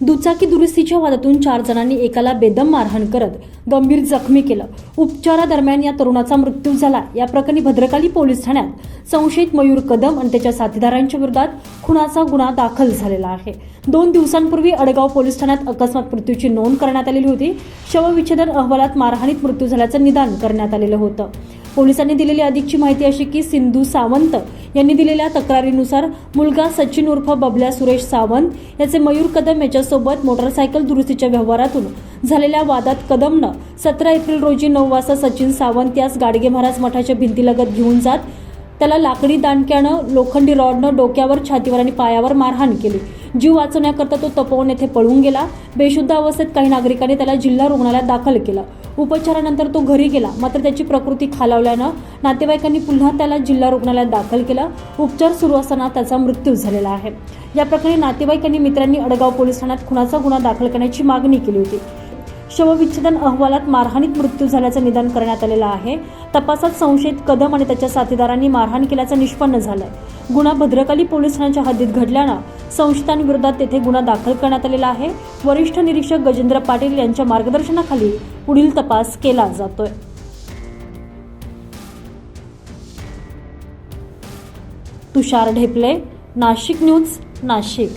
दुचाकी दुरुस्तीच्या वादातून चार जणांनी एकाला बेदम मारहाण करत गंभीर जखमी केलं. उपचारादरम्यान या तरुणाचा मृत्यू झाला. या प्रकरणी भद्रकाली पोलीस ठाण्यात संशयित मयूर कदम आणि त्याच्या साथीदारांच्या विरोधात खुनाचा गुन्हा दाखल झालेला आहे. दोन दिवसांपूर्वी अडगाव पोलीस ठाण्यात अकस्मात मृत्यूची नोंद करण्यात आलेली होती. शवविच्छेदन अहवालात मारहाणीत मृत्यू झाल्याचं निदान करण्यात आलेलं होतं. पोलिसांनी दिलेली अधिकची माहिती अशी की सिंधू सावंत यांनी दिलेल्या तक्रारीनुसार मुलगा सचिन उर्फ बबल्या सुरेश सावंत याचे मयूर कदम याच्यासोबत मोटरसायकल दुरुस्तीच्या व्यवहारातून झालेल्या वादात कदमनं सतरा एप्रिल रोजी नऊ वाजता सचिन सावंत यास गाडगे महाराज मठाच्या भिंतीलगत घेऊन जात त्याला लाकडी दांडक्यानं लोखंडी रॉडनं डोक्यावर छातीवर आणि पायावर मारहाण केली. जीव वाचवण्याकरता तो तपोवन येथे पळून गेला. बेशुद्ध अवस्थेत काही नागरिकांनी त्याला जिल्हा रुग्णालयात दाखल केलं. उपचारानंतर तो घरी गेला. मात्र त्याची प्रकृती खालावल्यानं नातेवाईकांनी पुन्हा त्याला जिल्हा रुग्णालयात दाखल केलं. उपचार सुरू असताना त्याचा मृत्यू झालेला आहे. या प्रकरणी नातेवाईकांनी मित्रांनी अडगाव पोलीस ठाण्यात खुनाचा गुन्हा दाखल करण्याची मागणी केली होती. शवविच्छेदन अहवालात मारहाणीत मृत्यू झाल्याचं निदान करण्यात आलेलं आहे. तपासात संशयित कदम आणि त्याच्या साथीदारांनी मारहाण केल्याचं निष्पन्न झालंय. गुन्हा भद्रकाली पोलीस ठाण्याच्या हद्दीत घडल्यानं संशयितांविरोधात तेथे गुन्हा दाखल करण्यात आलेला आहे. वरिष्ठ निरीक्षक गजेंद्र पाटील यांच्या मार्गदर्शनाखाली पुढील तपास केला जातोय. तुषार ढेपले नाशिक न्यूज नाशिक.